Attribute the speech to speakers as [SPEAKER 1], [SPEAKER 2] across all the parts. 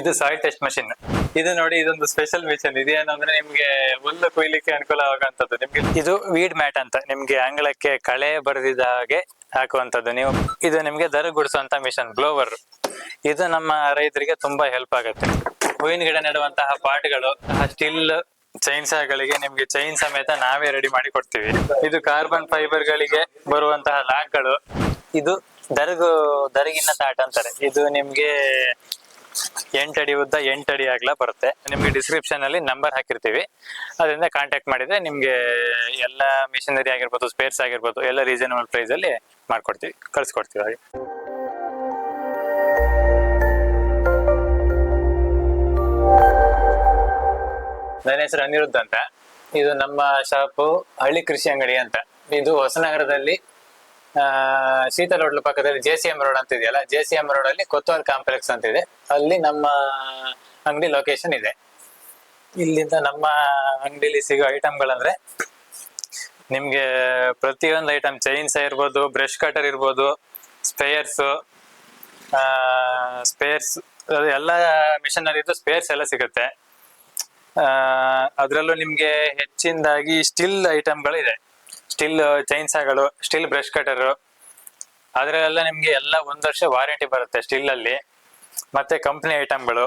[SPEAKER 1] ಇದು soil test machine ಇದು ನೋಡಿ ಇದೊಂದು ಸ್ಪೆಷಲ್ ಮಿಷನ್ ಇದೇನಂದ್ರೆ ನಿಮ್ಗೆ ಹುಲ್ಲು ಕೊಯ್ಲಿಕ್ಕೆ ಅನುಕೂಲ ಆಗುವಂತದ್ದು ನಿಮ್ಗೆ ಇದು ವೀಡ್ ಮ್ಯಾಟ್ ಅಂತ. ನಿಮ್ಗೆ ಅಂಗಳಕ್ಕೆ ಕಳೆ ಬರೆದಿದ್ದ ಹಾಗೆ ಹಾಕುವಂತದ್ದು ನೀವು ಇದು ನಿಮ್ಗೆ ದರ ಗುಡಿಸುವಂತ ಮಿಷನ್ ಬ್ಲೋವರ್ ಇದು ನಮ್ಮ ರೈತರಿಗೆ ತುಂಬಾ ಹೆಲ್ಪ್ ಆಗುತ್ತೆ. ಹೂವಿನ ಗಿಡ ನೆಡುವಂತಹ ಪಾಟ್ಗಳು ಸ್ಟಿಲ್ ಚೈನ್ಸಾಗಳಿಗೆ ನಿಮ್ಗೆ ಚೈನ್ ಸಮೇತ ನಾವೇ ರೆಡಿ ಮಾಡಿ ಕೊಡ್ತೀವಿ. ಇದು ಕಾರ್ಬನ್ ಫೈಬರ್ ಗಳಿಗೆ ಬರುವಂತಹ ಲಾಕ್ಗಳು. ಇದು ದರಗು, ದರಗಿನ ತಾಟ ಅಂತಾರೆ. ಇದು ನಿಮ್ಗೆ ಎಂಟಡಿ ಉದ್ದ ಎಂಟಡಿ ಅಗಲ ಬರುತ್ತೆ. ನಿಮ್ಗೆ ಡಿಸ್ಕ್ರಿಪ್ಷನ್ ಅಲ್ಲಿ ನಂಬರ್ ಹಾಕಿರ್ತೀವಿ. ಅದರಿಂದ ಕಾಂಟ್ಯಾಕ್ಟ್ ಮಾಡಿದ್ರೆ ನಿಮ್ಗೆ ಎಲ್ಲ ಮಿಷನರಿ ಆಗಿರ್ಬೋದು ಸ್ಪೇರ್ಸ್ ಆಗಿರ್ಬೋದು, ಎಲ್ಲ ರೀಸನಬಲ್ ಪ್ರೈಸ್ ಅಲ್ಲಿ ಮಾಡ್ಕೊಡ್ತೀವಿ, ಕಳ್ಸಿಕೊಡ್ತೀವಿ ಹಾಗೆ. ನನ್ನ ಹೆಸರು ಅನಿರುದ್ಧ ಅಂತ. ಇದು ನಮ್ಮ ಶಾಪು ಹಳ್ಳಿ ಕೃಷಿ ಅಂಗಡಿ ಅಂತ. ಇದು ಹೊಸನಗರದಲ್ಲಿ ಆ, ರೋಡ್ ಪಕ್ಕದಲ್ಲಿ ಜೆ ಸಿ ಎಂ ರೋಡ್ ಅಂತ ಇದೆಯಲ್ಲ ಜೆ ಸಿ ಎಂ ರೋಡ್ ಅಲ್ಲಿ ಕೊತ್ವಾಲ್ ಕಾಂಪ್ಲೆಕ್ಸ್ ಅಂತ ಇದೆ. ಅಲ್ಲಿ ನಮ್ಮ ಅಂಗಡಿ ಲೊಕೇಶನ್ ಇದೆ. ಇಲ್ಲಿಂದ ನಮ್ಮ ಅಂಗಡಿಲಿ ಸಿಗೋ ಐಟಮ್ಗಳಂದ್ರೆ ನಿಮ್ಗೆ ಪ್ರತಿಯೊಂದು ಐಟಮ್ ಚೈನ್ಸ್ ಇರ್ಬೋದು ಬ್ರಷ್ ಕಟರ್ ಇರ್ಬೋದು ಸ್ಪೇಯರ್ಸ್ ಸ್ಪೇರ್ಸ್ ಎಲ್ಲ ಮಿಷನರಿದು ಸ್ಪೇರ್ಸ್ ಎಲ್ಲ ಸಿಗುತ್ತೆ. ಅದರಲ್ಲೂ ನಿಮ್ಗೆ ಹೆಚ್ಚಿನದಾಗಿ ಸ್ಟಿಲ್ ಐಟಮ್ಗಳು ಇದೆ ಸ್ಟಿಲ್ ಚೈನ್ಸಾಗಳು ಸ್ಟಿಲ್ ಬ್ರಷ್ ಕಟರ್ ಅದರಲ್ಲೆಲ್ಲ ನಿಮಗೆ ಎಲ್ಲ ಒಂದು ವರ್ಷ ವಾರಂಟಿ ಬರುತ್ತೆ ಸ್ಟಿಲ್ ಅಲ್ಲಿ ಮತ್ತೆ ಕಂಪ್ನಿ ಐಟಮ್ಗಳು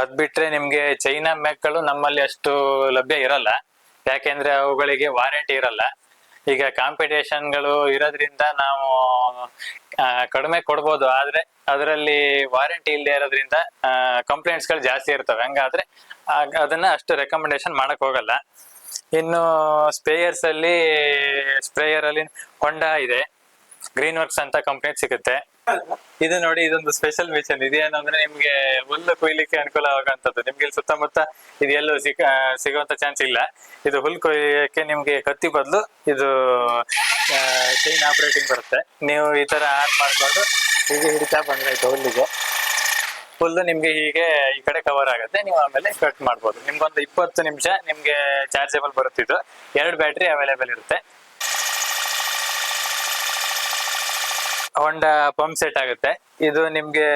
[SPEAKER 1] ಅದ್ ಬಿಟ್ರೆ ನಿಮ್ಗೆ ಚೈನಾ ಮ್ಯಾಕ್ಗಳು ನಮ್ಮಲ್ಲಿ ಅಷ್ಟು ಲಭ್ಯ ಇರಲ್ಲ. ಯಾಕೆಂದ್ರೆ ಅವುಗಳಿಗೆ ವಾರಂಟಿ ಇರಲ್ಲ. ಈಗ ಕಾಂಪಿಟೇಷನ್ಗಳು ಇರೋದ್ರಿಂದ ನಾವು ಕಡಿಮೆ ಕೊಡ್ಬೋದು. ಆದ್ರೆ ಅದರಲ್ಲಿ ವಾರಂಟಿ ಇಲ್ಲದೆ ಇರೋದ್ರಿಂದ ಕಂಪ್ಲೇಂಟ್ಸ್ಗಳು ಜಾಸ್ತಿ ಇರ್ತವೆ. ಹಂಗಾದ್ರೆ ಅದನ್ನ ಅಷ್ಟು ರೆಕಮೆಂಡೇಶನ್ ಮಾಡಕ್ ಹೋಗಲ್ಲ. ಇನ್ನು ಸ್ಪ್ರೇಯರ್ಸ್ ಅಲ್ಲಿ ಸ್ಪ್ರೇಯರ್ ಅಲ್ಲಿ ಹೊಂಡಾ ಇದೆ. ಗ್ರೀನ್ ವರ್ಕ್ಸ್ ಅಂತ ಕಂಪ್ನಿ ಸಿಗುತ್ತೆ. ಇದು ನೋಡಿ, ಇದೊಂದು ಸ್ಪೆಷಲ್ ಮಿಷನ್ ಇದೇನಂದ್ರೆ ನಿಮ್ಗೆ ಹುಲ್ಲು ಕೊಯ್ಲಿಕ್ಕೆ ಅನುಕೂಲ ಆಗುವಂತದ್ದು ನಿಮ್ಗೆ ಇಲ್ಲಿ ಸುತ್ತಮುತ್ತ ಇದೆಲ್ಲೂ ಸಿಗ ಸಿಗುವಂತ ಚಾನ್ಸ್ ಇಲ್ಲ. ಇದು ಹುಲ್ಲು ಕೊಯ್ಯಕ್ಕೆ ನಿಮ್ಗೆ ಕತ್ತಿ ಬದಲು ಇದು ಚೈನ್ ಆಪರೇಟಿಂಗ್ ಬರುತ್ತೆ. ನೀವು ಈ ತರ ಆನ್ ಮಾಡ್ಕೊಂಡು ಹೀಗೆ ಹಿಡಿತಾ ಬಂದ್ರಾಯ್ತು ಹುಲ್ಲಿಗೆ. ಹುಲ್ಲು ನಿಮ್ಗೆ ಹೀಗೆ ಈ ಕಡೆ ಕವರ್ ಆಗುತ್ತೆ. ನೀವು ಆಮೇಲೆ ಕಟ್ ಮಾಡ್ಬೋದು. ನಿಮ್ಗೊಂದು ಇಪ್ಪತ್ತು ನಿಮಿಷ ನಿಮ್ಗೆ ಚಾರ್ಜಬಲ್ ಬರುತ್ತಿದ್ದು ಎರಡು ಬ್ಯಾಟ್ರಿ ಅವೈಲೇಬಲ್ ಇರುತ್ತೆ. ಹೊಂಡಾ ಪಂಪ್ ಸೆಟ್ ಆಗುತ್ತೆ. ಇದು ನಿಮ್ಗೆ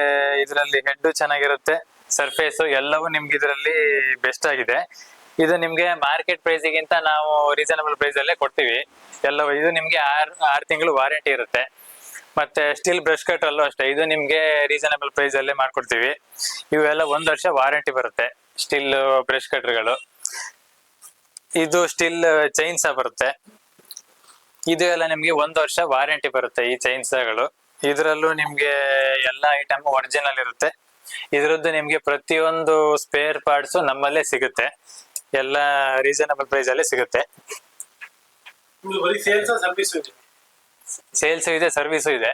[SPEAKER 1] ಇದರಲ್ಲಿ ಹೆಡ್ ಚೆನ್ನಾಗಿರುತ್ತೆ. ಸರ್ಫೇಸ್ ಎಲ್ಲವೂ ನಿಮ್ಗೆ ಇದರಲ್ಲಿ ಬೆಸ್ಟ್ ಆಗಿದೆ. ಇದು ನಿಮ್ಗೆ ಮಾರ್ಕೆಟ್ ಪ್ರೈಸಿಗಿಂತ ನಾವು ರೀಸನಬಲ್ ಪ್ರೈಸ್ ಅಲ್ಲೇ ಕೊಡ್ತೀವಿ. ಎಲ್ಲವೂ ಇದು ನಿಮ್ಗೆ ಆರ್ ಆರು ತಿಂಗಳು ವಾರಂಟಿ ಇರುತ್ತೆ. ಮತ್ತೆ ಸ್ಟಿಲ್ ಬ್ರಷ್ ಕಟ್ ಅಲ್ಲೂ ಅಷ್ಟೇ. ಇದು ನಿಮ್ಗೆ ರೀಸನಬಲ್ ಪ್ರೈಸ್ ಅಲ್ಲೇ ಮಾಡ್ಕೊಡ್ತೀವಿ. ಇವೆಲ್ಲ ಒಂದ್ ವರ್ಷ ವಾರಂಟಿ ಬರುತ್ತೆ ಸ್ಟಿಲ್ ಬ್ರಷ್ ಕಟ್ರ್ಗಳು ಇದು ಸ್ಟಿಲ್ ಚೈನ್ಸ ಬರುತ್ತೆ. ಇದು ಎಲ್ಲ ನಿಮ್ಗೆ ಒಂದ್ ವರ್ಷ ವಾರಂಟಿ ಬರುತ್ತೆ ಈ ಚೈನ್ಸ್ಗಳು ಇದರಲ್ಲೂ ನಿಮ್ಗೆ ಎಲ್ಲ ಐಟಮ್ ಒರಿಜಿನಲ್ ಇರುತ್ತೆ. ಇದರದ್ದು ನಿಮ್ಗೆ ಪ್ರತಿಯೊಂದು ಸ್ಪೇರ್ ಪಾರ್ಟ್ಸ್ ನಮ್ಮಲ್ಲೇ ಸಿಗುತ್ತೆ. ಎಲ್ಲ ರೀಸನಬಲ್ ಪ್ರೈಸ್ ಅಲ್ಲೇ ಸಿಗುತ್ತೆ.
[SPEAKER 2] ಸೇಲ್ಸ್ ಇದೆ,
[SPEAKER 1] ಸರ್ವಿಸು ಇದೆ.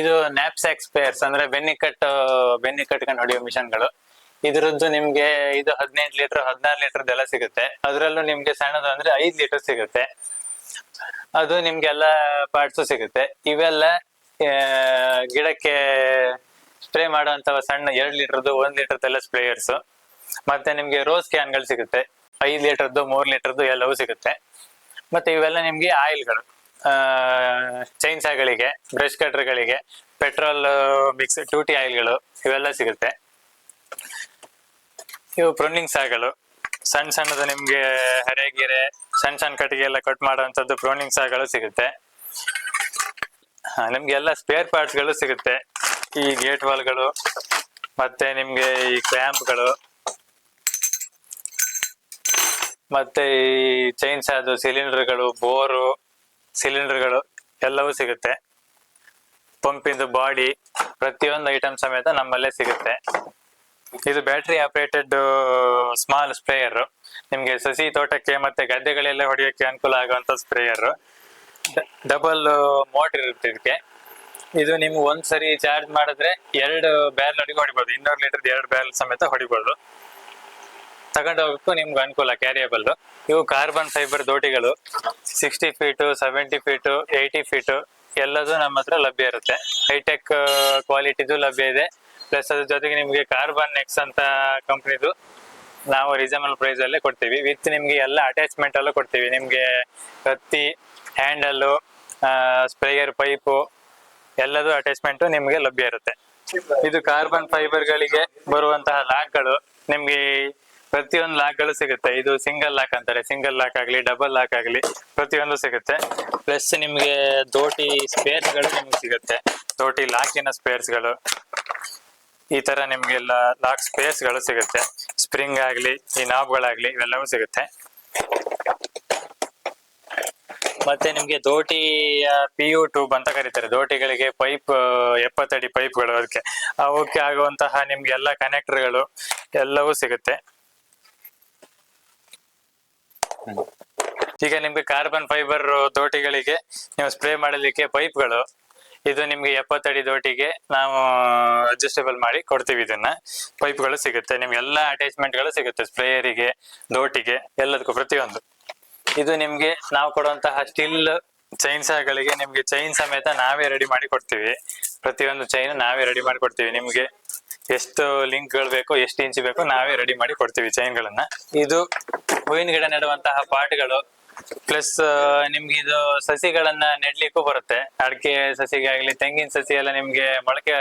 [SPEAKER 1] ಇದು ನ್ಯಾಪ್ಸ್ಯಾಕ್ ಸ್ಪೇರ್ಸ್ ಅಂದ್ರೆ ಬೆನ್ನಿ ಕಟ್ ಬೆನ್ನಿ ಕಟ್ಕೊಂಡು ಹೊಡೆಯೋ ಮಿಷನ್ಗಳು. ಇದರದ್ದು ನಿಮ್ಗೆ ಇದು ಹದಿನೆಂಟು ಲೀಟರ್, ಹದಿನಾರು ಲೀಟರ್ ಎಲ್ಲ ಸಿಗುತ್ತೆ. ಅದರಲ್ಲೂ ನಿಮ್ಗೆ ಸಣ್ಣದು ಅಂದ್ರೆ ಐದು ಲೀಟರ್ ಸಿಗುತ್ತೆ. ಅದು ನಿಮ್ಗೆಲ್ಲ ಪಾರ್ಟ್ಸು ಸಿಗುತ್ತೆ. ಇವೆಲ್ಲ ಗಿಡಕ್ಕೆ ಸ್ಪ್ರೇ ಮಾಡುವಂತ ಸಣ್ಣ ಎರಡು ಲೀಟರ್ದು ಒಂದ್ ಲೀಟರ್ ಎಲ್ಲ ಸ್ಪ್ರೇಯರ್ಸ್. ಮತ್ತೆ ನಿಮ್ಗೆ ರೋಸ್ ಕ್ಯಾನ್ಗಳು ಸಿಗುತ್ತೆ. ಐದು ಲೀಟರ್ದು ಮೂರ್ ಲೀಟರ್ದು ಎಲ್ಲವೂ ಸಿಗುತ್ತೆ. ಮತ್ತೆ ಇವೆಲ್ಲ ನಿಮ್ಗೆ ಆಯಿಲ್ಗಳು. ಚೈನ್ಸಾಗಳಿಗೆ ಬ್ರಷ್ ಕಟ್ರ್ಗಳಿಗೆ ಪೆಟ್ರೋಲ್ ಮಿಕ್ಸ್ ಟೂಟಿ ಆಯಿಲ್ಗಳು ಇವೆಲ್ಲ ಸಿಗುತ್ತೆ. ಇವು ಪ್ರೊನಿಂಗ್ ಸಾಗಳು ಸಣ್ಣ ಸಣ್ಣದು ನಿಮ್ಗೆ ಹರೆಗಿರೆ ಸಣ್ಣ ಸಣ್ಣ ಕಟ್ಟಿಗೆ ಎಲ್ಲ ಕಟ್ ಮಾಡುವಂತದ್ದು ಪ್ರೊನಿಂಗ್ ಸಾಗಳು ಸಿಗುತ್ತೆ ನಿಮ್ಗೆ ಎಲ್ಲ ಸ್ಪೇರ್ ಪಾರ್ಟ್ಸ್ಗಳು ಸಿಗುತ್ತೆ. ಈ ಗೇಟ್ ವಾಲ್ಗಳು ಮತ್ತೆ ನಿಮ್ಗೆ ಈ ಕ್ಲ್ಯಾಂಪ್ಗಳು ಮತ್ತೆ ಈ ಚೈನ್ಸ್ ಅದು ಸಿಲಿಂಡರ್ಗಳು ಬೋರು ಸಿಲಿಂಡರ್ಗಳು ಎಲ್ಲವೂ ಸಿಗುತ್ತೆ. ಪಂಪಿಂದು ಬಾಡಿ ಪ್ರತಿಯೊಂದು ಐಟಮ್ ಸಮೇತ ನಮ್ಮಲ್ಲೇ ಸಿಗುತ್ತೆ. ಇದು ಬ್ಯಾಟ್ರಿ ಆಪರೇಟೆಡ್ ಸ್ಮಾಲ್ ಸ್ಪ್ರೇಯರ್ ನಿಮ್ಗೆ ಸಸಿ ತೋಟಕ್ಕೆ ಮತ್ತೆ ಗದ್ದೆಗಳೆಲ್ಲ ಹೊಡೆಯೋಕೆ ಅನುಕೂಲ ಆಗುವಂತ ಸ್ಪ್ರೇಯರ್ ಡಬಲ್ ಮೋಟರ್ ಇರುತ್ತೆ ಇದಕ್ಕೆ. ಇದು ನಿಮ್ಗೆ ಒಂದ್ಸರಿ ಚಾರ್ಜ್ ಮಾಡಿದ್ರೆ ಎರಡು ಬ್ಯಾರಲ್ ಅಡಿಗೆ ಹೊಡಿಬೋದು. ಇನ್ನೂರು ಲೀಟರ್ ಎರಡು ಬ್ಯಾರಲ್ ಸಮೇತ ಹೊಡಿಬೋದು. ತಗೊಂಡು ಹೋಗಕ್ಕೂ ನಿಮ್ಗೆ ಅನುಕೂಲ ಕ್ಯಾರಿಯಬಲ್ ಇವು carbon fibre ದೋಟಿಗಳು. Sixty feet seventy feet eighty feet ಎಲ್ಲದೂ ನಮ್ಮ ಹತ್ರ ಲಭ್ಯ ಇರುತ್ತೆ. ಹೈಟೆಕ್ ಕ್ವಾಲಿಟಿದು ಲಭ್ಯ ಇದೆ. ಪ್ಲಸ್ ಅದ್ರ ಜೊತೆಗೆ ನಿಮಗೆ ಕಾರ್ಬನ್ ನೆಕ್ಸ್ ಅಂತ ಕಂಪ್ನಿದು ನಾವು ರೀಸನಬಲ್ ಪ್ರೈಸ್ ಅಲ್ಲೇ ಕೊಡ್ತೀವಿ. ವಿತ್ ನಿಮ್ಗೆ ಎಲ್ಲ ಅಟ್ಯಾಚ್ಮೆಂಟ್ ಅಲ್ಲೂ ಕೊಡ್ತೀವಿ. ನಿಮ್ಗೆ ಕತ್ತಿ ಹ್ಯಾಂಡಲ್ಲು ಸ್ಪ್ರೇಯರ್ ಪೈಪು ಎಲ್ಲದೂ ಅಟ್ಯಾಚ್ಮೆಂಟ್ ನಿಮ್ಗೆ ಲಭ್ಯ ಇರುತ್ತೆ. ಇದು ಕಾರ್ಬನ್ ಫೈಬರ್ ಗಳಿಗೆ ಬರುವಂತಹ ಲಾಕ್ಗಳು. ನಿಮ್ಗೆ ಪ್ರತಿಯೊಂದು ಲಾಕ್ಗಳು ಸಿಗುತ್ತೆ. ಇದು ಸಿಂಗಲ್ ಲಾಕ್ ಅಂತಾರೆ. ಸಿಂಗಲ್ ಲಾಕ್ ಆಗ್ಲಿ ಡಬಲ್ ಲಾಕ್ ಆಗ್ಲಿ ಪ್ರತಿಯೊಂದು ಸಿಗುತ್ತೆ. ಪ್ಲಸ್ ನಿಮ್ಗೆ ದೋಟಿ ಸ್ಪೇರ್ಸ್ಗಳು ನಿಮ್ಗೆ ಸಿಗುತ್ತೆ. ದೋಟಿ ಲಾಕಿನ ಸ್ಪೇರ್ಸ್ಗಳು. ಈ ತರ ನಿಮ್ಗೆಲ್ಲ ಲಾಕ್ ಸ್ಪೇರ್ಸ್ಗಳು ಸಿಗುತ್ತೆ. ಸ್ಪ್ರಿಂಗ್ ಆಗ್ಲಿ, ಈ ನಾಬ್ಗಳಾಗ್ಲಿ ಇವೆಲ್ಲವೂ ಸಿಗುತ್ತೆ. ಮತ್ತೆ ನಿಮ್ಗೆ ದೋಟಿ ಪಿ ಯು ಟ್ಯೂಬ್ ಅಂತ ಕರೀತಾರೆ. ದೋಟಿಗಳಿಗೆ ಪೈಪ್ ಎಪ್ಪತ್ತಡಿ ಪೈಪ್ಗಳು ಅದಕ್ಕೆ. ಅವಕ್ಕೆ ಆಗುವಂತಹ ನಿಮ್ಗೆ ಎಲ್ಲ ಕನೆಕ್ಟರ್ಗಳು ಎಲ್ಲವೂ ಸಿಗುತ್ತೆ. ಈಗ ನಿಮ್ಗೆ ಕಾರ್ಬನ್ ಫೈಬರ್ ದೋಟಿಗಳಿಗೆ ನೀವು ಸ್ಪ್ರೇ ಮಾಡಲಿಕ್ಕೆ ಪೈಪ್ಗಳು ಇದು ನಿಮ್ಗೆ ಎಪ್ಪತ್ತಡಿ ದೋಟಿಗೆ ನಾವು ಅಡ್ಜಸ್ಟೇಬಲ್ ಮಾಡಿ ಕೊಡ್ತೀವಿ ಇದನ್ನ. ಪೈಪ್ಗಳು ಸಿಗುತ್ತೆ, ನಿಮ್ಗೆ ಎಲ್ಲಾ ಅಟ್ಯಾಚ್ಮೆಂಟ್ಗಳು ಸಿಗುತ್ತೆ ಸ್ಪ್ರೇಯರಿಗೆ ದೋಟಿಗೆ, ಎಲ್ಲದಕ್ಕೂ ಪ್ರತಿಯೊಂದು. ಇದು ನಿಮ್ಗೆ ನಾವು ಕೊಡುವಂತಹ ಸ್ಟಿಲ್ ಚೈನ್ಸಾಗಳಿಗೆ ನಿಮ್ಗೆ ಚೈನ್ ಸಮೇತ ನಾವೇ ರೆಡಿ ಮಾಡಿ ಕೊಡ್ತೀವಿ. ಪ್ರತಿಯೊಂದು ಚೈನ್ ನಾವೇ ರೆಡಿ ಮಾಡಿ ಕೊಡ್ತೀವಿ ನಿಮ್ಗೆ. ಎಷ್ಟು ಲಿಂಕ್ಗಳು ಬೇಕೋ, ಎಷ್ಟು ಇಂಚ್ ಬೇಕು ನಾವೇ ರೆಡಿ ಮಾಡಿ ಕೊಡ್ತೀವಿ ಚೈನ್ ಗಳನ್ನ. ಇದು ಹೂವಿನ ಗಿಡ ನೆಡುವಂತಹ ಪಾಟ್ಗಳು. ಪ್ಲಸ್ ನಿಮ್ಗೆ ಇದು ಸಸಿಗಳನ್ನ ನೆಡ್ಲಿಕ್ಕೂ ಬರುತ್ತೆ. ಅಡಿಕೆ ಸಸಿಗೆ ಆಗ್ಲಿ ತೆಂಗಿನ ಸಸಿ ಎಲ್ಲ ನಿಮ್ಗೆ ಮೊಳಕೆ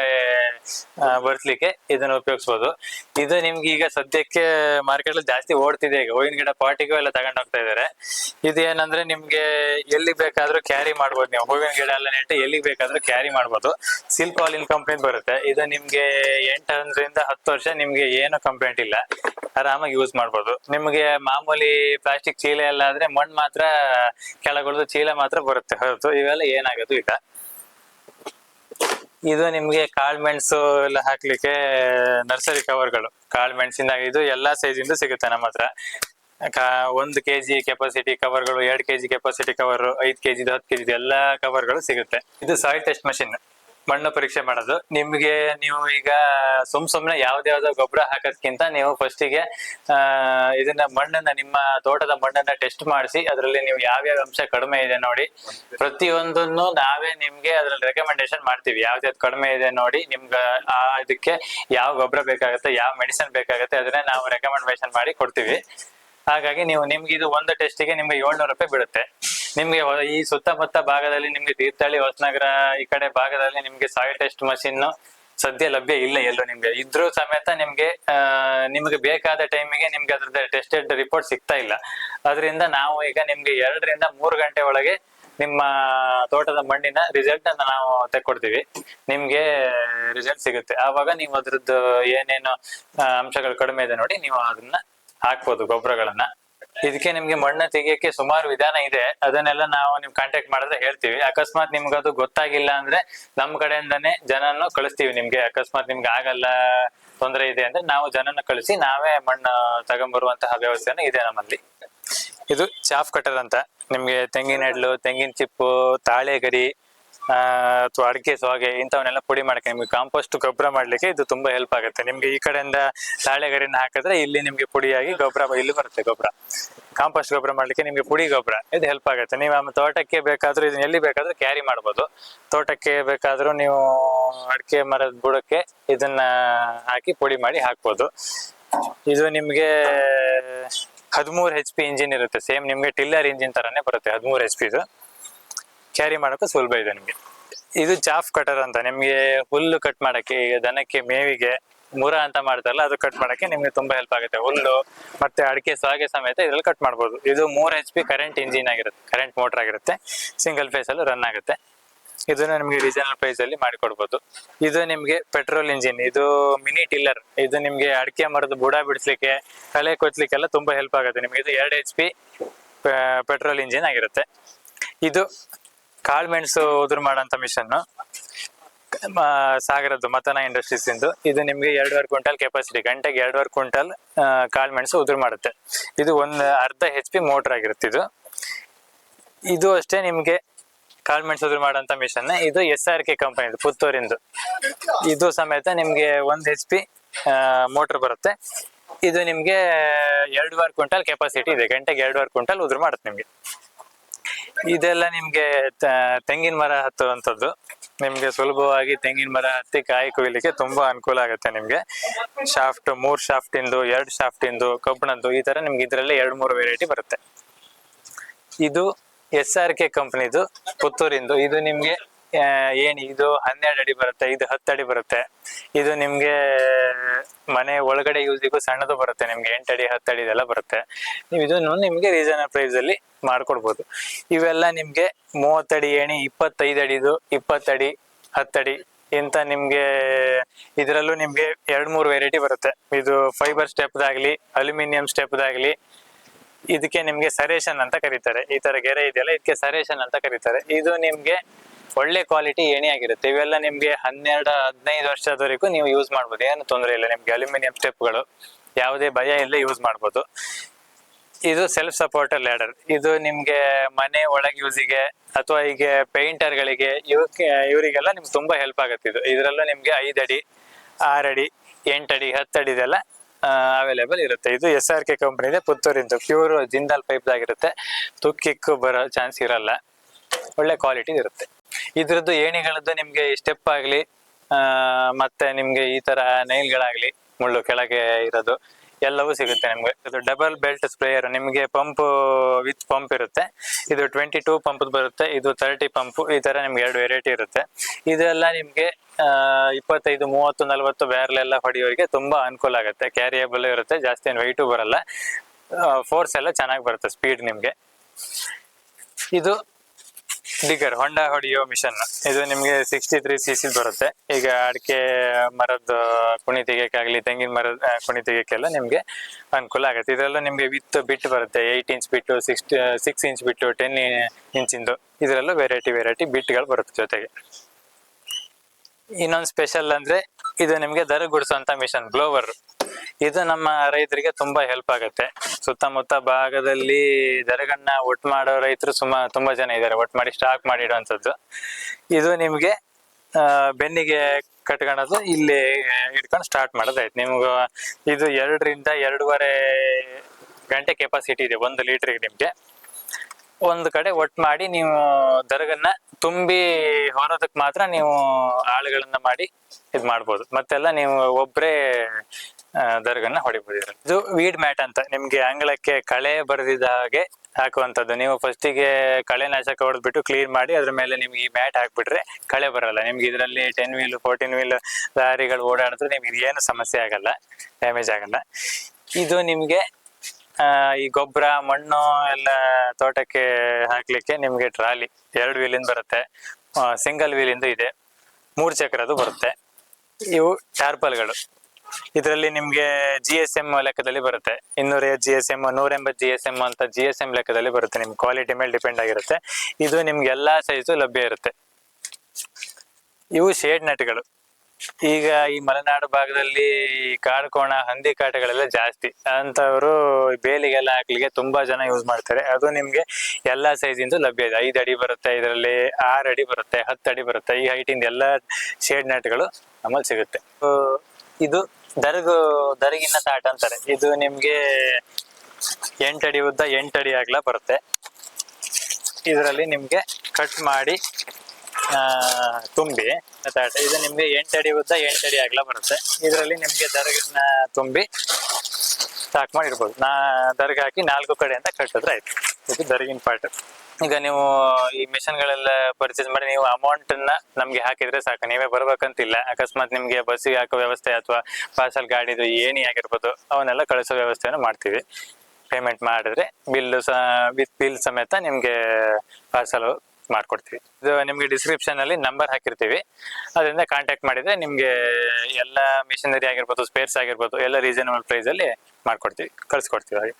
[SPEAKER 1] ಬರ್ಸ್ಲಿಕ್ಕೆ ಇದನ್ನ ಉಪಯೋಗಿಸ್ಬೋದು. ಇದು ನಿಮ್ಗೆ ಈಗ ಸದ್ಯಕ್ಕೆ ಮಾರ್ಕೆಟ್ ಅಲ್ಲಿ ಜಾಸ್ತಿ ಓಡ್ತಿದೆ ಈಗ. ಹೂವಿನ ಗಿಡ ಪಾಟಿಗೂ ಎಲ್ಲ ತಗೊಂಡ್ ಹೋಗ್ತಾ ಇದಾರೆ. ಇದು ಏನಂದ್ರೆ ನಿಮ್ಗೆ ಎಲ್ಲಿ ಬೇಕಾದ್ರೂ ಕ್ಯಾರಿ ಮಾಡ್ಬೋದು ನೀವು. ಹೂವಿನ ಗಿಡ ಎಲ್ಲ ನೆಟ್ಟು ಎಲ್ಲಿಗೆ ಬೇಕಾದ್ರೂ ಕ್ಯಾರಿ ಮಾಡ್ಬೋದು. ಸಿಲ್ಕ್ ಆಲಿನ್ ಕಂಪ್ನಿ ಬರುತ್ತೆ. ಇದು ನಿಮ್ಗೆ ಎಂಟರಿಂದ ಹತ್ತು ವರ್ಷ ನಿಮ್ಗೆ ಏನು ಕಂಪ್ಲೇಂಟ್ ಇಲ್ಲ. ಆರಾಮಾಗಿ ಯೂಸ್ ಮಾಡ್ಬೋದು. ನಿಮ್ಗೆ ಮಾಮೂಲಿ ಪ್ಲಾಸ್ಟಿಕ್ ಚೀಲ ಎಲ್ಲ ಆದ್ರೆ ಮಣ್ಣು ಮಾತ್ರ, ಕೆಳಗುಳಿದು ಚೀಲ ಮಾತ್ರ ಬರುತ್ತೆ. ಹೊರತು ಇವೆಲ್ಲ ಏನಾಗೋದು ಈಗ ಇದು ನಿಮ್ಗೆ ಕಾಳು ಮೆಣಸು ಎಲ್ಲ ಹಾಕ್ಲಿಕ್ಕೆ ನರ್ಸರಿ ಕವರ್ಗಳು. ಕಾಳು ಮೆಣಸಿನ ಇದು ಎಲ್ಲಾ ಸೈಜಿಂದ ಸಿಗುತ್ತೆ ನಮ್ಮ ಹತ್ರ. ಒಂದು ಕೆ ಕೆಜಿ ಕೆಪಾಸಿಟಿ ಕವರ್ಗಳು, ಎರಡು ಕೆಜಿ ಕೆಪಾಸಿಟಿ ಕವರ್ ಐದು ಕೆ ಕೆಜಿ ಹತ್ತು ಜಿದು ಎಲ್ಲಾ ಕವರ್ಗಳು ಸಿಗುತ್ತೆ. ಇದು ಸಾಯಿಲ್ ಟೆಸ್ಟ್ ಮಷಿನ್ ಮಣ್ಣು ಪರೀಕ್ಷೆ ಮಾಡೋದು. ನಿಮ್ಗೆ ನೀವು ಈಗ ಸುಮ್ ಸುಮ್ನೆ ಯಾವ್ದ್ಯಾವ್ದೋ ಗೊಬ್ಬರ ಹಾಕೋದ್ಕಿಂತ ನೀವು ಫಸ್ಟಿಗೆ ಇದನ್ನ ಮಣ್ಣನ್ನ, ನಿಮ್ಮ ತೋಟದ ಮಣ್ಣನ್ನ ಟೆಸ್ಟ್ ಮಾಡಿಸಿ, ಅದರಲ್ಲಿ ನೀವು ಯಾವ್ಯಾವ ಅಂಶ ಕಡಿಮೆ ಇದೆ ನೋಡಿ. ಪ್ರತಿಯೊಂದನ್ನು ನಾವೇ ನಿಮ್ಗೆ ಅದ್ರಲ್ಲಿ ರೆಕಮೆಂಡೇಶನ್ ಮಾಡ್ತೀವಿ. ಯಾವ್ದ್ಯಾವ್ದು ಕಡಿಮೆ ಇದೆ ನೋಡಿ, ನಿಮ್ಗೆ ಆ ಇದಕ್ಕೆ ಯಾವ ಗೊಬ್ಬರ ಬೇಕಾಗುತ್ತೆ, ಯಾವ ಮೆಡಿಸಿನ್ ಬೇಕಾಗುತ್ತೆ, ಅದನ್ನೇ ನಾವು ರೆಕಮೆಂಡೇಶನ್ ಮಾಡಿ ಕೊಡ್ತೀವಿ. ಹಾಗಾಗಿ ನೀವು ನಿಮ್ಗೆ ಇದು ಒಂದು ಟೆಸ್ಟಿಗೆ ನಿಮ್ಗೆ ಏಳ್ನೂರು ರೂಪಾಯಿ ಬೀಳುತ್ತೆ. ನಿಮ್ಗೆ ಈ ಸುತ್ತಮುತ್ತ ಭಾಗದಲ್ಲಿ ನಿಮ್ಗೆ ತೀರ್ಥಹಳ್ಳಿ, ಹೊಸನಗರ ಈ ಕಡೆ ಭಾಗದಲ್ಲಿ ನಿಮ್ಗೆ ಸಾಯಿಲ್ ಟೆಸ್ಟ್ ಮಷಿನ್ ಸದ್ಯ ಲಭ್ಯ ಇಲ್ಲ ಎಲ್ಲೂ ನಿಮ್ಗೆ. ಇದ್ರೂ ಸಮೇತ ನಿಮ್ಗೆ ನಿಮ್ಗೆ ಬೇಕಾದ ಟೈಮಿಗೆ ನಿಮ್ಗೆ ಅದ್ರದ್ದು ಟೆಸ್ಟೆಡ್ ರಿಪೋರ್ಟ್ ಸಿಗ್ತಾ ಇಲ್ಲ. ಅದರಿಂದ ನಾವು ಈಗ ನಿಮ್ಗೆ ಎರಡರಿಂದ ಮೂರು ಗಂಟೆ ಒಳಗೆ ನಿಮ್ಮ ತೋಟದ ಮಣ್ಣಿನ ರಿಸಲ್ಟ್ ಅನ್ನ ನಾವು ತೆಕ್ಕೊಡ್ತೀವಿ. ನಿಮ್ಗೆ ರಿಸಲ್ಟ್ ಸಿಗುತ್ತೆ. ಆವಾಗ ನೀವು ಅದ್ರದ್ದು ಏನೇನು ಅಂಶಗಳು ಕಡಿಮೆ ಇದೆ ನೋಡಿ, ನೀವು ಅದನ್ನ ಹಾಕ್ಬೋದು, ಗೊಬ್ಬರಗಳನ್ನ. ಇದಕ್ಕೆ ನಿಮ್ಗೆ ಮಣ್ಣು ತೆಗಿಯಕ್ಕೆ ಸುಮಾರು ವಿಧಾನ ಇದೆ. ಅದನ್ನೆಲ್ಲ ನಾವು ನಿಮ್ ಕಾಂಟ್ಯಾಕ್ಟ್ ಮಾಡಿದ್ರೆ ಹೇಳ್ತೀವಿ. ಅಕಸ್ಮಾತ್ ನಿಮ್ಗೆ ಅದು ಗೊತ್ತಾಗಿಲ್ಲ ಅಂದ್ರೆ ನಮ್ ಕಡೆಯಿಂದಾನೇ ಜನನ್ನು ಕಳಿಸ್ತೀವಿ ನಿಮ್ಗೆ. ಅಕಸ್ಮಾತ್ ನಿಮ್ಗೆ ಆಗಲ್ಲ, ತೊಂದರೆ ಇದೆ ಅಂದ್ರೆ ನಾವು ಜನನ ಕಳಿಸಿ ನಾವೇ ಮಣ್ಣು ತಗೊಂಡ್ಬರುವಂತಹ ವ್ಯವಸ್ಥೆನೂ ಇದೆ ನಮ್ಮಲ್ಲಿ. ಇದು ಚಾಫ್ ಕಟರ್ ಅಂತ. ನಿಮ್ಗೆ ತೆಂಗಿನ ಎಡ್ಲು ತೆಂಗಿನ ಚಿಪ್ಪು ತಾಳೆ ಗರಿ ಅಥವಾ ಅಡಿಕೆ ಸೋಗೆ ಇಂಥವನ್ನೆಲ್ಲ ಪುಡಿ ಮಾಡಕ್ಕೆ ನಿಮ್ಗೆ ಕಾಂಪೋಸ್ಟ್ ಗೊಬ್ಬರ ಮಾಡ್ಲಿಕ್ಕೆ ಇದು ತುಂಬಾ ಹೆಲ್ಪ್ ಆಗುತ್ತೆ. ನಿಮ್ಗೆ ಈ ಕಡೆಯಿಂದ ತಾಳೆಗರಿನ ಹಾಕಿದ್ರೆ ಇಲ್ಲಿ ನಿಮ್ಗೆ ಪುಡಿಯಾಗಿ ಗೊಬ್ಬರ, ಇಲ್ಲಿ ಬರುತ್ತೆ ಗೊಬ್ಬರ. ಕಾಂಪೋಸ್ಟ್ ಗೊಬ್ಬರ ಮಾಡ್ಲಿಕ್ಕೆ ನಿಮ್ಗೆ ಪುಡಿ ಗೊಬ್ಬರ, ಇದು ಹೆಲ್ಪ್ ಆಗುತ್ತೆ. ನೀವು ಆಮೇಲೆ ತೋಟಕ್ಕೆ ಬೇಕಾದ್ರೂ ಇದನ್ನ ಎಲ್ಲಿ ಬೇಕಾದ್ರೂ ಕ್ಯಾರಿ ಮಾಡ್ಬೋದು. ತೋಟಕ್ಕೆ ಬೇಕಾದ್ರೂ ನೀವು ಅಡಿಕೆ ಮರದ ಬುಡಕ್ಕೆ ಇದನ್ನ ಹಾಕಿ ಪುಡಿ ಮಾಡಿ ಹಾಕ್ಬೋದು. ಇದು ನಿಮ್ಗೆ ಹದಿಮೂರು ಹೆಚ್ ಪಿ ಇಂಜಿನ್ ಇರುತ್ತೆ. ಸೇಮ್ ನಿಮ್ಗೆ ಟಿಲ್ಲರ್ ಇಂಜಿನ್ ತರಾನೇ ಬರುತ್ತೆ, ಹದಿಮೂರು ಹೆಚ್ ಪಿ ಇದು. ಕ್ಯಾರಿ ಮಾಡೋಕೆ ಸುಲಭ ಇದೆ ನಿಮಗೆ. ಇದು ಜಾಫ್ ಕಟರ್ ಅಂತ, ನಿಮಗೆ ಹುಲ್ಲು ಕಟ್ ಮಾಡೋಕ್ಕೆ, ಈಗ ದನಕ್ಕೆ, ಮೇವಿಗೆ ಮುರ ಅಂತ ಮಾಡ್ತಾರಲ್ಲ, ಅದು ಕಟ್ ಮಾಡಕ್ಕೆ ನಿಮಗೆ ತುಂಬಾ ಹೆಲ್ಪ್ ಆಗುತ್ತೆ. ಹುಲ್ಲು ಮತ್ತೆ ಅಡಿಕೆ, ಸಾಗೆ ಸಮೇತ ಇದ್ರಲ್ಲಿ ಕಟ್ ಮಾಡ್ಬೋದು. ಇದು ಮೂರ್ ಎಚ್ ಪಿ ಕರೆಂಟ್ ಇಂಜಿನ್ ಆಗಿರುತ್ತೆ ಕರೆಂಟ್ ಮೋಟರ್ ಆಗಿರುತ್ತೆ ಸಿಂಗಲ್ ಫೇಸ್ ಅಲ್ಲಿ ರನ್ ಆಗುತ್ತೆ. ಇದನ್ನ ನಿಮಗೆ ರೀಸನಲ್ ಪ್ರೈಸ್ ಅಲ್ಲಿ ಮಾಡಿಕೊಡ್ಬೋದು ಇದು ನಿಮಗೆ ಪೆಟ್ರೋಲ್ ಇಂಜಿನ್ ಇದು ಮಿನಿ ಟಿಲ್ಲರ್ ಇದು ನಿಮಗೆ ಅಡಿಕೆ ಮರದ ಬುಡ ಬಿಡಿಸ್ಲಿಕ್ಕೆ ಕಲೆ ಕೊಚ್ಲಿಕ್ಕೆಲ್ಲ ತುಂಬಾ ಹೆಲ್ಪ್ ಆಗುತ್ತೆ. ನಿಮಗೆ ಇದು ಎರಡು ಎಚ್ ಪಿ ಪೆಟ್ರೋಲ್ ಇಂಜಿನ್ ಆಗಿರುತ್ತೆ. ಇದು ಕಾಳ್ಮೆಣಸು ಉದುರು ಮಾಡೋಂಥ ಮಿಷನ್ ಸಾಗರದ್ದು ಮತನ ಇಂಡಸ್ಟ್ರೀಸ್ ಇಂದು. ಇದು ನಿಮಗೆ ಎರಡೂವರೆ ಕ್ವಿಂಟಲ್ ಕೆಪಾಸಿಟಿ ಗಂಟೆಗೆ ಎರಡೂವರೆ ಕ್ವಿಂಟಲ್ ಕಾಳುಮೆಣಸು ಉದುರು ಮಾಡುತ್ತೆ. ಇದು ಒಂದು ಅರ್ಧ ಹೆಚ್ ಪಿ ಮೋಟರ್ ಆಗಿರುತ್ತೆ ಇದು. ಇದು ಅಷ್ಟೇ ನಿಮಗೆ ಕಾಳುಮೆಣಸು ಉದುರು ಮಾಡೋಂಥ ಮಿಷನ್ ಇದು ಎಸ್ ಆರ್ ಕೆ ಕಂಪನಿದು ಪುತ್ತೂರಿಂದು. ಇದು ಸಮೇತ ನಿಮಗೆ ಒಂದು ಹೆಚ್ ಪಿ ಮೋಟರ್ ಬರುತ್ತೆ. ಇದು ನಿಮಗೆ ಎರಡೂವರೆ ಕ್ವಿಂಟಲ್ ಕೆಪಾಸಿಟಿ ಇದೆ. ಗಂಟೆಗೆ ಎರಡೂವರೆ ಕ್ವಿಂಟಲ್ ಉದುರು ಮಾಡುತ್ತೆ ನಿಮ್ಗೆ. ಇದೆಲ್ಲ ನಿಮ್ಗೆ ತೆಂಗಿನ ಮರ ಹತ್ತುವಂಥದ್ದು. ನಿಮ್ಗೆ ಸುಲಭವಾಗಿ ತೆಂಗಿನ ಮರ ಹತ್ತಿ ಕಾಯಿ ಕುಯ್ಲಿಕ್ಕೆ ತುಂಬಾ ಅನುಕೂಲ ಆಗುತ್ತೆ ನಿಮ್ಗೆ. ಶಾಫ್ಟ್, ಮೂರ್ ಶಾಫ್ಟ್ ಇಂದು ಎರಡು ಶಾಫ್ಟ್ ಇಂದು ಕಬ್ಬಿಣದ್ದು ಈ ತರ ನಿಮ್ಗೆ ಇದರಲ್ಲಿ ಎರಡು, ಮೂರು ವೆರೈಟಿ ಬರುತ್ತೆ. ಇದು ಎಸ್ ಆರ್ ಕೆ ಕಂಪನಿದು ಪುತ್ತೂರಿಂದು. ಇದು ನಿಮ್ಗೆ ಏಣಿ ಇದು ಹನ್ನೆರಡು ಅಡಿ ಬರುತ್ತೆ, ಇದು ಹತ್ತು ಅಡಿ ಬರುತ್ತೆ. ಇದು ನಿಮ್ಗೆ, ಮನೆ ಒಳಗಡೆ ಯೂಸಿಗೂ ಸಣ್ಣದು ಬರುತ್ತೆ, ನಿಮ್ಗೆ ಎಂಟು ಅಡಿ ಇದೆಲ್ಲ ಬರುತ್ತೆ. ನೀವು ಇದನ್ನು ನಿಮ್ಗೆ ರೀಸನಬಲ್ ಪ್ರೈಸ್ ಅಲ್ಲಿ ಮಾಡ್ಕೊಡ್ಬೋದು. ಇವೆಲ್ಲ ನಿಮ್ಗೆ ಮೂವತ್ತಡಿ ಏಣಿ, ಇಪ್ಪತ್ತೈದು ಅಡಿದು ಇಪ್ಪತ್ತಡಿ ಹತ್ತಡಿ ಇಂತ ನಿಮ್ಗೆ, ಇದರಲ್ಲೂ ನಿಮ್ಗೆ ಎರಡ್ ಮೂರು ವೆರೈಟಿ ಬರುತ್ತೆ. ಇದು ಫೈಬರ್ ಸ್ಟೆಪ್ದಾಗ್ಲಿ ಅಲ್ಯೂಮಿನಿಯಂ ಸ್ಟೆಪ್ದಾಗ್ಲಿ ಇದಕ್ಕೆ ನಿಮ್ಗೆ ಸರೇಷನ್ ಅಂತ ಕರೀತಾರೆ. ಈ ತರ ಗೆರೆ ಇದೆಯಲ್ಲ, ಇದಕ್ಕೆ ಸರೇಷನ್ ಅಂತ ಕರೀತಾರೆ. ಇದು ನಿಮ್ಗೆ ಒಳ್ಳೆ ಕ್ವಾಲಿಟಿ ಏಣಿ ಆಗಿರುತ್ತೆ. ಇವೆಲ್ಲ ನಿಮ್ಗೆ ಹನ್ನೆರಡು, ಹದಿನೈದು ವರ್ಷದವರೆಗೂ ನೀವು ಯೂಸ್ ಮಾಡ್ಬೋದು. ಏನು ತೊಂದರೆ ಇಲ್ಲ ನಿಮ್ಗೆ. ಅಲ್ಯೂಮಿನಿಯಂ ಸ್ಟೆಪ್ಗಳು ಯಾವುದೇ ಭಯ ಇಲ್ಲ ಯೂಸ್ ಮಾಡ್ಬೋದು. ಇದು ಸೆಲ್ಫ್ ಸಪೋರ್ಟರ್ ಲ್ಯಾಡರ್ ಇದು ನಿಮ್ಗೆ ಮನೆ ಒಳಗೆ ಯೂಸಿಗೆ ಅಥವಾ ಹೀಗೆ ಪೇಂಟರ್ ಗಳಿಗೆ ಇವಕ್ಕೆ ಇವರಿಗೆಲ್ಲ ನಿಮ್ಗೆ ತುಂಬಾ ಹೆಲ್ಪ್ ಆಗುತ್ತೆ ಇದು. ಇದರಲ್ಲೂ ನಿಮ್ಗೆ ಐದಡಿ ಆರಡಿ ಎಂಟಡಿ ಹತ್ತಡಿ ಇದೆಲ್ಲ ಅವೈಲೇಬಲ್ ಇರುತ್ತೆ. ಇದು ಎಸ್ ಆರ್ ಕೆ ಕಂಪ್ನಿದೆ ಪುತ್ತೂರಿಂದು. ಪ್ಯೂರ್ ಜಿಂದಾಲ್ ಪೈಪ್ ಆಗಿರುತ್ತೆ ತುಕ್ಕಿಕ್ಕು ಬರೋ ಚಾನ್ಸ್ ಇರಲ್ಲ. ಒಳ್ಳೆ ಕ್ವಾಲಿಟಿ ಇರುತ್ತೆ. ಇದ್ರದ್ದು ಏಣಿಗಳದ್ದು ನಿಮ್ಗೆ ಸ್ಟೆಪ್ ಆಗ್ಲಿ ಮತ್ತೆ ನಿಮ್ಗೆ ಈ ತರ ನೈಲ್ಗಳಾಗ್ಲಿ ಮುಳ್ಳು ಕೆಳಗೆ ಇರೋದು, ಎಲ್ಲವೂ ಸಿಗುತ್ತೆ ನಿಮ್ಗೆ. ಇದು ಡಬಲ್ ಬೆಲ್ಟ್ ಸ್ಪ್ರೇಯರ್ ನಿಮ್ಗೆ ಪಂಪ್ ವಿತ್ ಪಂಪ್ ಇರುತ್ತೆ. ಇದು ಟ್ವೆಂಟಿ ಟೂ ಪಂಪ್ ಬರುತ್ತೆ, ಇದು ತರ್ಟಿ ಪಂಪ್ ಈ ತರ ನಿಮ್ಗೆ ಎರಡು ವೆರೈಟಿ ಇರುತ್ತೆ. ಇದೆಲ್ಲ ನಿಮ್ಗೆ ಇಪ್ಪತ್ತೈದು, ಮೂವತ್ತು, ನಲ್ವತ್ತು ಬ್ಯಾರಲ್ ಎಲ್ಲ ಹೊಡೆಯೋರಿಗೆ ತುಂಬಾ ಅನುಕೂಲ ಆಗುತ್ತೆ. ಕ್ಯಾರಿಯಬಲ್ ಇರುತ್ತೆ, ಜಾಸ್ತಿ ಏನು ವೆಯ್ಟು ಬರಲ್ಲ. ಫೋರ್ಸ್ ಎಲ್ಲ ಚೆನ್ನಾಗಿ ಬರುತ್ತೆ ಸ್ಪೀಡ್ ನಿಮ್ಗೆ. ಇದು ಡಿಗರ್ ಹೊಂಡ ಹೊಡೆಯೋ ಮಿಷನ್ ಇದು ನಿಮ್ಗೆ ಸಿಕ್ಸ್ಟಿ ತ್ರೀ ಸಿ ಸಿ ಬರುತ್ತೆ. ಈಗ ಅಡಿಕೆ ಮರದ ಕುಣಿ ತೆಗಿಯಕ್ಕಾಗ್ಲಿ, ತೆಂಗಿನ ಮರದ ಕುಣಿ ತೆಗಿಯಕ್ಕೆಲ್ಲ ನಿಮ್ಗೆ ಅನುಕೂಲ ಆಗುತ್ತೆ. ಇದರಲ್ಲೂ ನಿಮ್ಗೆ ವಿತ್ ಬಿಟ್ ಬರುತ್ತೆ. Eight inch bit six six inch bit ten ಇಂಚಿಂದು ಇದರಲ್ಲೂ ವೆರೈಟಿ ವೆರೈಟಿ ಬಿಟ್ಗಳು ಬರುತ್ತೆ ಜೊತೆಗೆ. ಇನ್ನೊಂದು ಸ್ಪೆಷಲ್ ಅಂದ್ರೆ ಇದು ನಿಮಗೆ ದರ ಗುಡಿಸುವಂತ ಮಿಷನ್ ಬ್ಲೋವರ್ ಇದು ನಮ್ಮ ರೈತರಿಗೆ ತುಂಬಾ ಹೆಲ್ಪ್ ಆಗುತ್ತೆ. ಸುತ್ತಮುತ್ತ ಭಾಗದಲ್ಲಿ ದರಗಣ್ಣ ಒಟ್ ಮಾಡೋ ರೈತರು ಸುಮಾ ತುಂಬಾ ಜನ ಇದ್ದಾರೆ ಒಟ್ ಮಾಡಿ ಸ್ಟಾಕ್ ಮಾಡಿಡುವಂಥದ್ದು ಇದು ನಿಮ್ಗೆ ಬೆನ್ನಿಗೆ ಕಟ್ಕೊಳೋದು ಇಲ್ಲಿ ಇಟ್ಕೊಂಡು ಸ್ಟಾರ್ಟ್ ಮಾಡೋದಾಯ್ತು. ನಿಮ್ಗೆ ಇದು ಎರಡರಿಂದ ಎರಡೂವರೆ ಗಂಟೆ ಕೆಪಾಸಿಟಿ ಇದೆ ಒಂದು ಲೀಟ್ರಿಗೆ ನಿಮ್ಗೆ. ಒಂದು ಕಡೆ ಒಟ್ ಮಾಡಿ ನೀವು ದರಗನ್ನ ತುಂಬಿ ಹೊರೋದಕ್ಕೆ ಮಾತ್ರ ನೀವು ಆಳುಗಳನ್ನ ಮಾಡಿ ಇದ್ ಮಾಡ್ಬೋದು. ಮತ್ತೆಲ್ಲ ನೀವು ಒಬ್ರೇ ಆ, ದರ್ಗನ್ನ ಹೊಡಿಬಹುದು. ಇದು ವೀಡ್ ಮ್ಯಾಟ್ ಅಂತ. ನಿಮ್ಗೆ ಅಂಗಳಕ್ಕೆ ಕಳೆ ಬರೆದಿದ್ದ ಹಾಗೆ ಹಾಕುವಂಥದ್ದು. ನೀವು ಫಸ್ಟಿಗೆ ಕಳೆ ನಾಶಕ ಹೊಡೆದ್ಬಿಟ್ಟು ಕ್ಲೀನ್ ಮಾಡಿ ಅದ್ರ ಮೇಲೆ ನಿಮ್ಗೆ ಈ ಮ್ಯಾಟ್ ಹಾಕ್ಬಿಟ್ರೆ ಕಳೆ ಬರಲ್ಲ. ನಿಮ್ಗೆ ಇದರಲ್ಲಿ ಟೆನ್ ವೀಲ್ ಫೋರ್ಟೀನ್ ವೀಲ್ ಲಾರಿಗಳು ಓಡಾಡಿದ್ರೆ ನಿಮ್ಗೆ ಏನು ಸಮಸ್ಯೆ ಆಗಲ್ಲ ಡ್ಯಾಮೇಜ್ ಆಗಲ್ಲ. ಇದು ನಿಮ್ಗೆ ಈ ಗೊಬ್ಬರ, ಮಣ್ಣು ಎಲ್ಲ ತೋಟಕ್ಕೆ ಹಾಕ್ಲಿಕ್ಕೆ ನಿಮ್ಗೆ ಟ್ರಾಲಿ ಎರಡು ವೀಲಿಂದ ಬರುತ್ತೆ. ಸಿಂಗಲ್ ವೀಲಿಂದ ಇದೆ ಮೂರು ಚಕ್ರದ್ದು ಬರುತ್ತೆ. ಇವು ಟಾರ್ಪಲ್ಗಳು ಇದರಲ್ಲಿ ನಿಮ್ಗೆ ಜಿ ಎಸ್ ಎಂ ಲೆಕ್ಕದಲ್ಲಿ ಬರುತ್ತೆ. ಇನ್ನೂರ ಜಿ ಎಸ್ ಎಂ ನೂರ ಎಂಬತ್ತು ಜಿ ಎಸ್ ಎಂ ಅಂತ ಜಿ ಎಸ್ ಎಂ ಲೆಕ್ಕದಲ್ಲಿ ಬರುತ್ತೆ. ನಿಮ್ ಕ್ವಾಲಿಟಿ ಮೇಲೆ ಡಿಪೆಂಡ್ ಆಗಿರುತ್ತೆ. ಇದು ನಿಮ್ಗೆ ಎಲ್ಲಾ ಸೈಜು ಲಭ್ಯ ಇರುತ್ತೆ. ಇವು ಶೇಡ್ ನೆಟ್ಗಳು ಈಗ ಈ ಮಲೆನಾಡು ಭಾಗದಲ್ಲಿ ಕಾಡ್ಕೋಣ, ಹಂದಿ ಕಾಟಗಳೆಲ್ಲ ಜಾಸ್ತಿ. ಅಂತವರು ಬೇಲಿಗೆಲ್ಲ ಹಾಕ್ಲಿಕ್ಕೆ ತುಂಬಾ ಜನ ಯೂಸ್ ಮಾಡ್ತಾರೆ. ಅದು ನಿಮ್ಗೆ ಎಲ್ಲಾ ಸೈಜ್ ಇಂದ ಲಭ್ಯ ಇದೆ. ಐದು ಅಡಿ ಬರುತ್ತೆ ಇದರಲ್ಲಿ, ಆರು ಅಡಿ ಬರುತ್ತೆ, ಹತ್ತು ಅಡಿ ಬರುತ್ತೆ. ಈ ಹೈಟ್ ಇಂದ ಎಲ್ಲಾ ಶೇಡ್ ನೆಟ್ಗಳು ನಮ್ಮಲ್ಲಿ ಸಿಗುತ್ತೆ. ಇದು ದರಗು, ದರಗಿನ ತಾಟ ಅಂತಾರೆ. ಇದು ನಿಮ್ಗೆ ಎಂಟಡಿ ಉದ್ದ ಎಂಟಡಿ ಆಗ್ಲ ಬರುತ್ತೆ. ಇದರಲ್ಲಿ ನಿಮ್ಗೆ ಕಟ್ ಮಾಡಿ ತುಂಬಿ ತಾಟ. ಇದು ನಿಮ್ಗೆ ಎಂಟಡಿ ಉದ್ದ ಎಂಟಡಿ ಆಗ್ಲ ಬರುತ್ತೆ. ಇದರಲ್ಲಿ ನಿಮ್ಗೆ ದರಗಿನ ತುಂಬಿ ಸ್ಟಾಕ್ ಮಾಡಿ ಇಡ್ಬೋದು ನಾ, ದರ್ಗ ಹಾಕಿ ನಾಲ್ಕು ಕಡೆಯಿಂದ ಕಟ್ಟಿದ್ರೆ ಆಯ್ತು. ಇದು ದರ್ಗಿನ ಪಾರ್ಟ್. ಈಗ ನೀವು ಈ ಮಿಷನ್ಗಳೆಲ್ಲ ಪರ್ಚೇಸ್ ಮಾಡಿ ನೀವು ಅಮೌಂಟ್ನ ನಮ್ಗೆ ಹಾಕಿದ್ರೆ ಸಾಕು. ನೀವೇ ಬರ್ಬೇಕಂತಿಲ್ಲ. ಅಕಸ್ಮಾತ್ ನಿಮ್ಗೆ ಬಸ್ಸಿಗೆ ಹಾಕೋ ವ್ಯವಸ್ಥೆ ಅಥವಾ ಪಾರ್ಸಲ್ ಗಾಡಿದು ಏನಿ ಆಗಿರ್ಬೋದು, ಅವನ್ನೆಲ್ಲ ಕಳಿಸೋ ವ್ಯವಸ್ಥೆಯನ್ನು ಮಾಡ್ತೀವಿ. ಪೇಮೆಂಟ್ ಮಾಡಿದ್ರೆ ಬಿಲ್ ವಿತ್ ಬಿಲ್ ಸಮೇತ ನಿಮ್ಗೆ ಪಾರ್ಸಲ್ ಮಾಡ್ಕೊಡ್ತೀವಿ. ಇದು ನಿಮ್ಗೆ ಡಿಸ್ಕ್ರಿಪ್ಷನ್ ಅಲ್ಲಿ ನಂಬರ್ ಹಾಕಿರ್ತೀವಿ. ಅದರಿಂದ ಕಾಂಟ್ಯಾಕ್ಟ್ ಮಾಡಿದ್ರೆ ನಿಮ್ಗೆ ಎಲ್ಲ ಮಿಷನರಿ ಆಗಿರ್ಬೋದು ಸ್ಪೇರ್ಸ್ ಆಗಿರ್ಬೋದು, ಎಲ್ಲ ರೀಸನಬಲ್ ಪ್ರೈಸ್ ಅಲ್ಲಿ ಮಾಡ್ಕೊಡ್ತೀವಿ, ಕಳ್ಸಿಕೊಡ್ತೀವಿ ಹಾಗೆ.